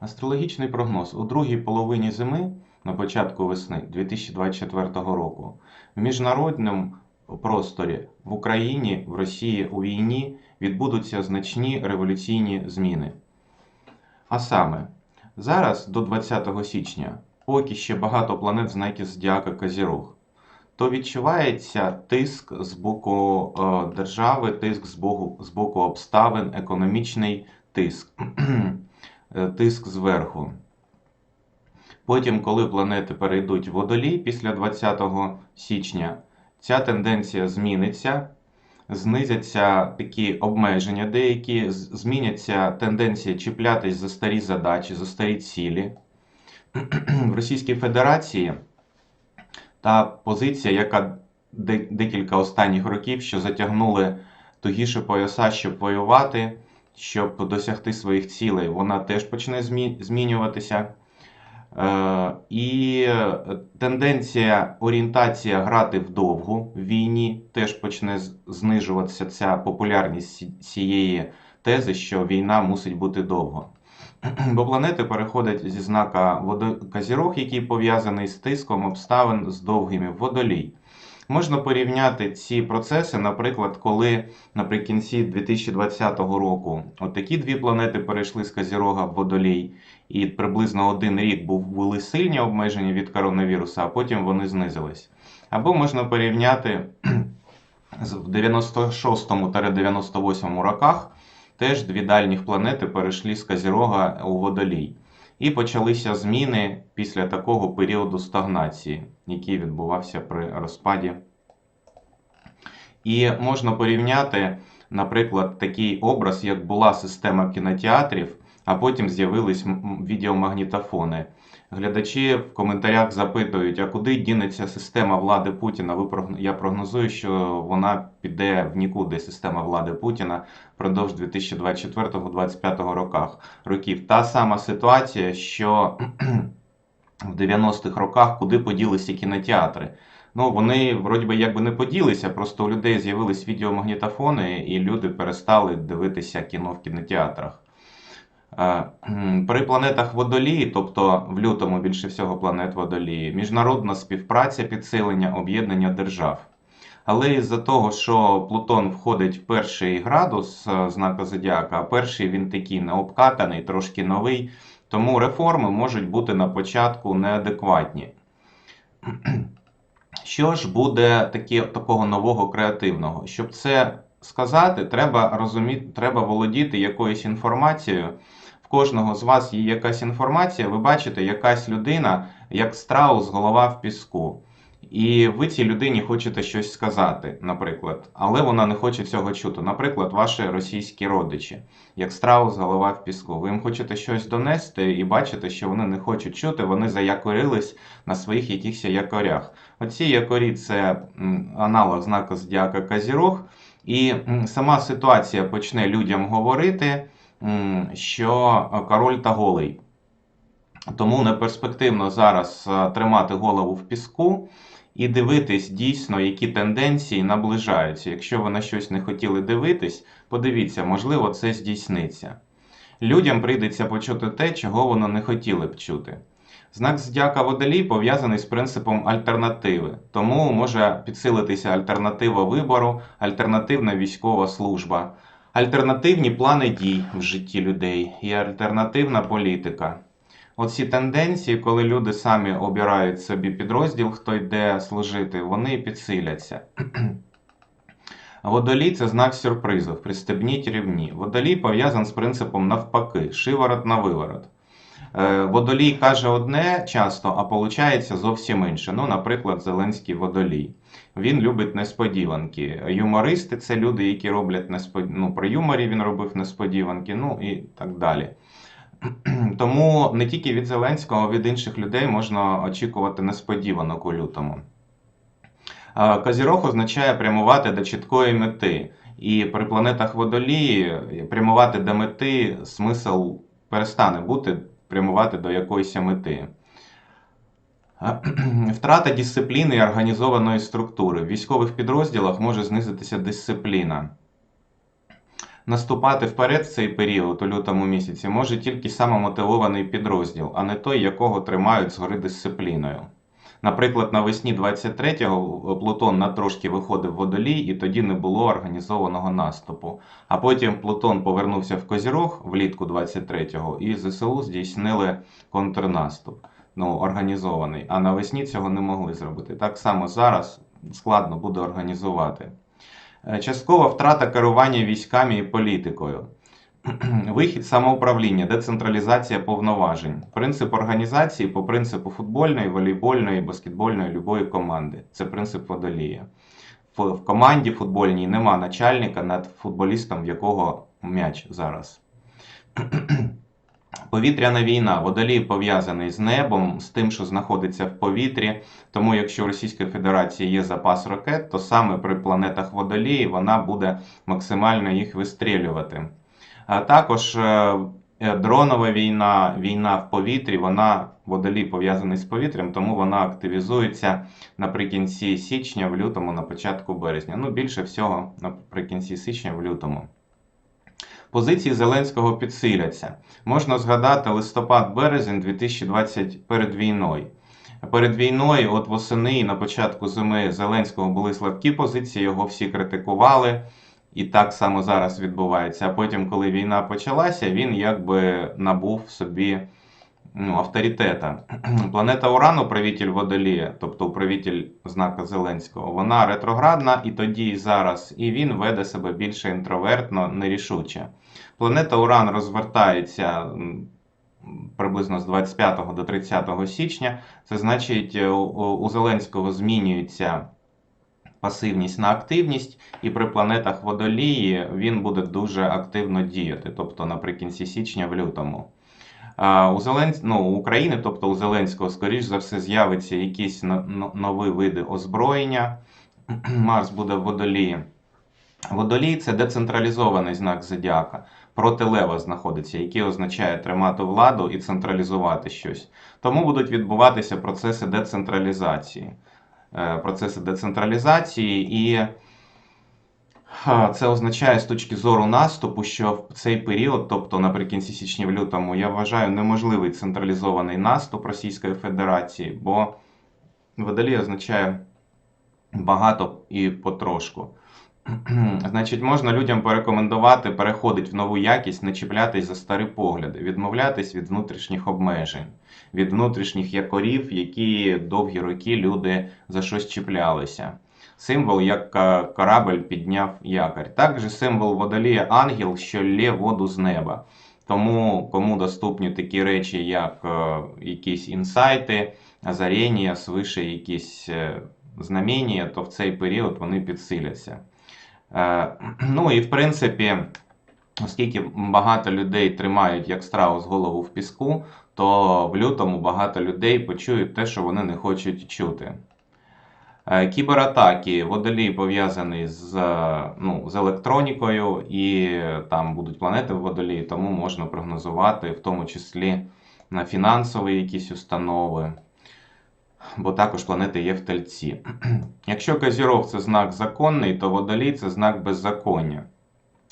Астрологічний прогноз. У другій половині зими, на початку весни 2024 року, в міжнародному просторі в Україні, в Росії у війні відбудуться значні революційні зміни. А саме, зараз до 20 січня, поки ще багато планет в знакі Зодіака Козірог, то відчувається тиск з боку е, держави, тиск з боку, з боку обставин, економічний тиск, тиск зверху. Потім, коли планети перейдуть в водолій після 20 січня, ця тенденція зміниться, знизяться такі обмеження деякі, зміняться тенденція чіплятись за старі задачі, за старі цілі. В Російській Федерації та позиція, яка декілька останніх років, що затягнули тугіше пояса, щоб воювати, щоб досягти своїх цілей, вона теж почне змінюватися. Е, І тенденція орієнтація грати вдовгу в війні теж почне знижуватися ця популярність цієї тези, що війна мусить бути довго. Бо планети переходять зі знака водо- Козірог, який пов'язаний з тиском обставин з довгими водолій. Можна порівняти ці процеси, наприклад, коли наприкінці 2020 року отакі дві планети перейшли з Козірога в водолій, і приблизно один рік були сильні обмеження від коронавірусу, а потім вони знизились. Або можна порівняти в 96-98 роках теж дві дальніх планети перейшли з Козірога у водолій. І почалися зміни після такого періоду стагнації, який відбувався при розпаді. І можна порівняти, наприклад, такий образ, як була система кінотеатрів, а потім з'явились відеомагнітофони. Глядачі в коментарях запитують, а куди дінеться система влади Путіна? Ви Я прогнозую, що вона піде в нікуди, система влади Путіна впродовж 2024-2025 роках років. Та сама ситуація, що в 90-х роках, куди поділися кінотеатри. Ну, вони вроді би якби не поділися, просто у людей з'явились відеомагнітофони, і люди перестали дивитися кіно в кінотеатрах. Е, При планетах Водолії, тобто в лютому більше всього планет Водолії, міжнародна співпраця, підсилення, об'єднання держав. Але із-за того, що Плутон входить в перший градус е, знака Зодіака, а перший він такий необкатаний, трошки новий, тому реформи можуть бути на початку неадекватні. Що ж буде такі, такого нового креативного? Щоб це сказати, треба розуміти, треба володіти якоюсь інформацією. Кожного з вас є якась інформація, ви бачите, якась людина, як страус, голова в піску. І ви цій людині хочете щось сказати, наприклад, але вона не хоче цього чути. Наприклад, ваші російські родичі, як страус, голова в піску. Ви їм хочете щось донести і бачите, що вони не хочуть чути, вони заякорились на своїх якихось якорях. Оці якорі це аналог знаку зодіака Казірог, і сама ситуація почне людям говорити, що король та голий. Тому неперспективно зараз е, тримати голову в піску і дивитись дійсно, які тенденції наближаються. Якщо ви на щось не хотіли дивитись, подивіться, можливо, це здійсниться. Людям прийдеться почути те, чого вони не хотіли б чути. Знак Зодіака Водолій пов'язаний з принципом альтернативи, тому може підсилитися альтернатива вибору, альтернативна військова служба, альтернативні плани дій в житті людей і альтернативна політика. Оці тенденції, коли люди самі обирають собі підрозділ, хто йде служити, вони підсиляться. Водолій це знак сюрпризів. Пристебніть рівні. Водолій пов'язаний з принципом навпаки, шиворот на виворот. Е, Водолій каже одне часто, а виходить зовсім інше. Ну, наприклад, Зеленський водолій. Він любить несподіванки. Юмористи це люди, які роблять неспод... ну, при юморі він робив несподіванки, ну і так далі. Тому не тільки від Зеленського, а від інших людей можна очікувати несподіванок у лютому. Е, Козірог означає прямувати до чіткої мети. І при планетах водолії прямувати до мети смисл перестане бути прямувати до якоїсь мети. Втрата дисципліни і організованої структури. В військових підрозділах може знизитися дисципліна. Наступати вперед в цей період у лютому місяці може тільки самомотивований підрозділ, а не той, якого тримають згори дисципліною. Наприклад, навесні 23-го Плутон на трошки виходив в водолій, і тоді не було організованого наступу. А потім Плутон повернувся в Козірог влітку 23-го, і ЗСУ здійснили контрнаступ, ну, організований. А навесні цього не могли зробити. Так само зараз складно буде організувати. Е, Часткова втрата керування військами і політикою. Вихід самоуправління, децентралізація повноважень. Принцип організації по принципу футбольної, волейбольної, баскетбольної любої команди. Це принцип водолія. В в команді футбольній нема начальника над футболістом, в якого м'яч зараз. Повітряна війна. Водолій пов'язаний з небом, з тим, що знаходиться в повітрі. Тому, якщо у Російської Федерації є запас ракет, то саме при планетах водолії вона буде максимально їх вистрілювати. Також е, е, дронова війна, війна в повітрі, вона водолій пов'язаний з повітрям, тому вона активізується наприкінці січня, в лютому, на початку березня. Ну, більше всього наприкінці січня, в лютому. Позиції Зеленського підсиляться. Можна згадати листопад-березень 2020 перед війною. Перед війною, от восени і на початку зими Зеленського були слабкі позиції, його всі критикували. І так само зараз відбувається. А потім, коли війна почалася, він якби набув собі ну, авторитета. Планета Уран, управитель Водолія, тобто управитель знака Зеленського, вона ретроградна і тоді, і зараз, і він веде себе більше інтровертно, нерішуче. Планета Уран розвертається приблизно з 25 до 30 січня. Це значить, у у Зеленського змінюється пасивність на активність, і при планетах водолії він буде дуже активно діяти, тобто наприкінці січня, в лютому. У Зелен... ну, України, тобто у Зеленського, скоріш за все, з'явиться якісь но- но- нові види озброєння. Марс буде в водолії. Водолій це децентралізований знак зодіака. Проти лева знаходиться, який означає тримати владу і централізувати щось. Тому будуть відбуватися процеси децентралізації. Е, Процеси децентралізації, і Це означає з точки зору наступу, що в цей період, тобто наприкінці січня в лютому, я вважаю неможливий централізований наступ Російської Федерації, бо водолій означає багато і потрошку. Значить, можна людям порекомендувати переходити в нову якість, не чіплятись за старі погляди, відмовлятись від внутрішніх обмежень, від внутрішніх якорів, які довгі роки люди за щось чіплялися. Символ, як корабль підняв якорь. Також символ водолія ангел, що лє воду з неба. Тому кому доступні такі речі, як е, якісь інсайти, озаріння, свише якісь е, знаміння, то в цей період вони підсиляться. Е, Ну і в принципі, оскільки багато людей тримають як страус голову в піску, то в лютому багато людей почують те, що вони не хочуть чути. Е, Кібератаки, водолій пов'язаний з, е, ну, з електронікою, і там будуть планети в водолії, тому можна прогнозувати, в тому числі на фінансові якісь установи, бо також планети є в тельці. Якщо Козірог це знак законний, то водолій це знак беззаконня.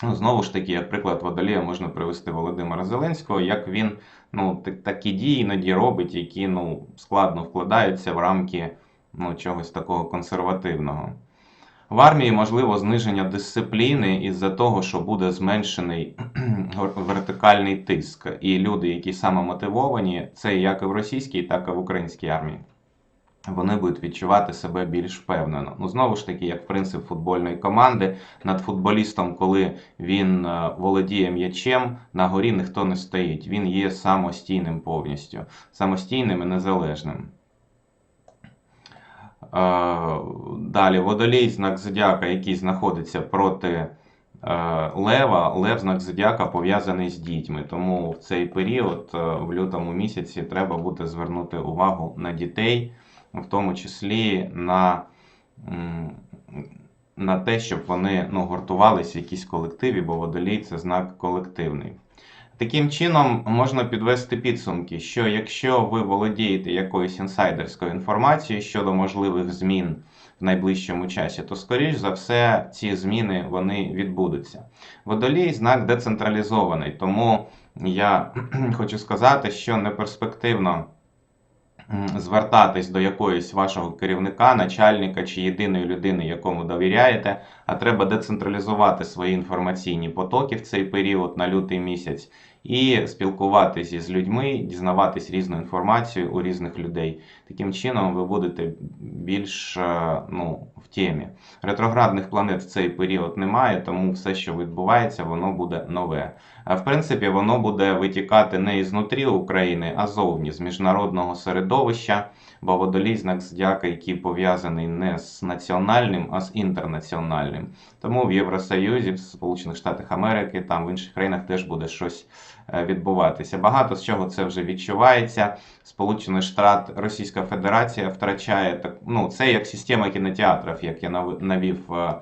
Ну, знову ж таки, як приклад водолія можна привести Володимира Зеленського, як він ну, такі дії іноді робить, які ну, складно вкладаються в рамки ну, чогось такого консервативного. В армії можливо зниження дисципліни із-за того, що буде зменшений вертикальний тиск. І люди, які самомотивовані, це як і в російській, так і в українській армії. Вони будуть відчувати себе більш впевнено. Ну, знову ж таки, як принцип футбольної команди, над футболістом, коли він е, володіє м'ячем, на горі ніхто не стоїть. Він є самостійним повністю, самостійним і незалежним. Е, Далі водолій, знак зодіака, який знаходиться проти е, лева. Лев, знак зодіака, пов'язаний з дітьми. Тому в цей період, в лютому місяці, треба буде звернути увагу на дітей, в тому числі на, на те, щоб вони ну, гуртувалися в якійсь колективі, бо водолій це знак колективний. Таким чином можна підвести підсумки, що якщо ви володієте якоюсь інсайдерською інформацією щодо можливих змін в найближчому часі, то скоріш за все ці зміни вони відбудуться. Водолій знак децентралізований, тому я хочу сказати, що не перспективно м, звертатись до якоїсь вашого керівника, начальника чи єдиної людини, якому довіряєте, а треба децентралізувати свої інформаційні потоки в цей період на лютий місяць і спілкуватися з людьми, дізнаватись різну інформацію у різних людей. Таким чином ви будете більш е, ну, в темі. Ретроградних планет в цей період немає, тому все, що відбувається, воно буде нове. А в принципі, воно буде витікати не ізнутрі України, а зовні з міжнародного середовища, бо водолій знак зодіака, який пов'язаний не з національним, а з інтернаціональним. Тому в Євросоюзі, в Америки, там в інших країнах теж буде щось е, відбуватися. Багато з чого це вже відчувається. Сполучений Штат, Російська Федерація втрачає так. Ну, це як система кінотеатрів, як я навів. е,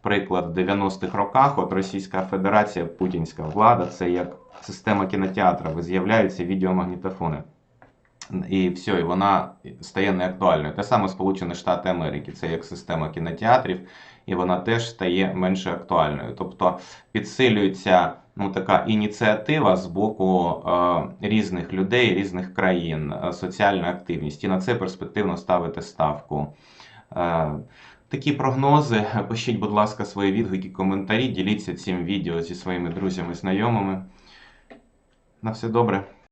Приклад в 90-х роках, от Російська Федерація, путінська влада, це як система кінотеатрів, з'являються відеомагнітофони. І все, і вона стає неактуальною. Те саме Сполучені Штати Америки, це як система кінотеатрів, і вона теж стає менш актуальною. Тобто підсилюється ну, така ініціатива з боку е, різних людей, різних країн, е, соціальна активність. І на це перспективно ставити ставку. Е, Такі прогнози. Пишіть, будь ласка, свої відгуки, коментарі, діліться цим відео зі своїми друзями, знайомими. На все добре.